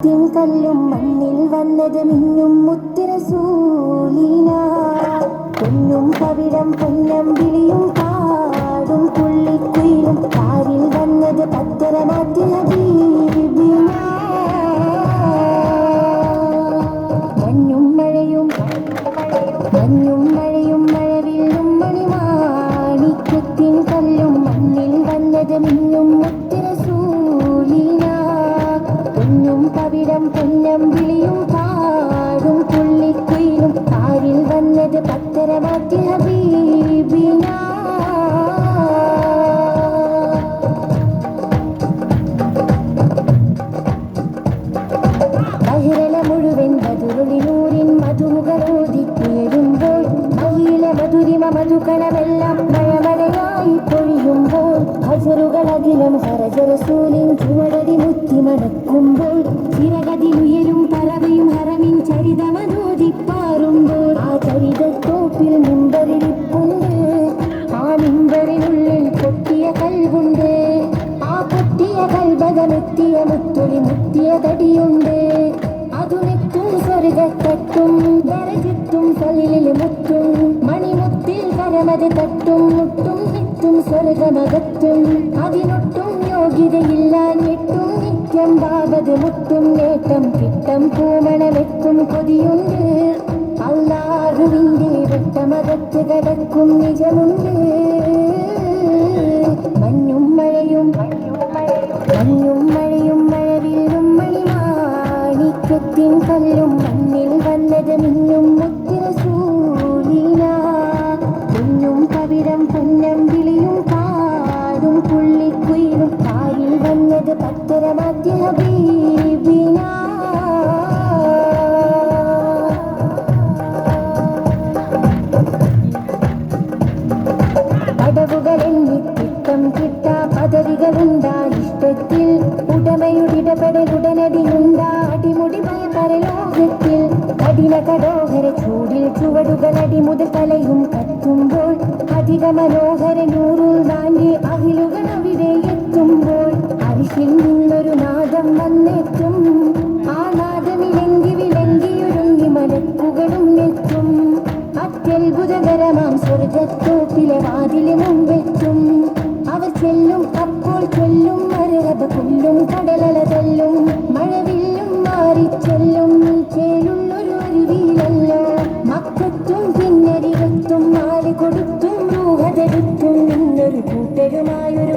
ത്തിൻ കല്ലും മണ്ണിൽ വന്നത് മിന്നും മുത്തിരസൂലിന പൊന്നും പൊന്നം വിളിയും പാടും പുള്ളിക്കുയിലും കാരിൽ വന്നത് മഞ്ഞും മഴയും മഞ്ഞും മഴയും മഴവില്ലും മണിമാണിക്കത്തിൻ കല്ലും മണ്ണിൽ വന്നത് മിന്നും പവിടം പൊന്നം വിളിയും പാടും. പുള്ളിക്കുയിലും കാരിൽ വന്നത് മധുമുഖരോദിക്കുയരുമ്പോൾ മഹിള മധുരിമ ഹസറുകളകിലും ഹരജറസൂലിൻ ചുവടതി മുത്തി മടക്കുമ്പോൾ அது தட்டும் முட்டும் நிட்டும் சொர்க்கமகத்தும் அதினொட்டும் யோகிதையில்ல கெட்டும் நிற்கும். பாவது முட்டும் நேட்டம் கிட்டம் பூமணமெத்தும் கொதியுண்டு. அல்லாஹுவின் வெட்டமகத்து கடக்கும் நிஜமுண்டு. ലോകത്തിൽ ഉടമയുടിടപെടലുടനടി ഉണ്ടാടിമുടിമയ പരലോകത്തിൽ കഠിന കടോഹര ചൂടിൽ ചുവടുകളടി മുതൽ തലയും കത്തുമ്പോൾ അധിക മനോഹര നൂറുൽ താന്റെ അഖിലുകൾ അവിടെ എത്തുമ്പോൾ. അരിശിൽ നിന്നൊരു നാദം വന്നെത്തും. ആ നാദമിലെങ്കി വിലങ്കിയൊരുങ്ങി മനക്കുകളും എത്തും. അത്യത്ഭുതകരമാം സ്വർഗത്തോപ്പിലെ വാതിലെ മുമ്പെത്തും. അവ ചെല്ലും അപ്പോൾ ചൊല്ലും കുല്ലും കടലല തെല്ലും മഴവില്ലും മാറിച്ചെല്ലും ചേലുള്ളൊരു അരുവിയിലല്ലോ. മക്കത്തും കിന്നരികത്തും മാറി കൊടുത്തും ഊഹതരുത്തും നിന്നൊരു കൂട്ടരുമായൊരു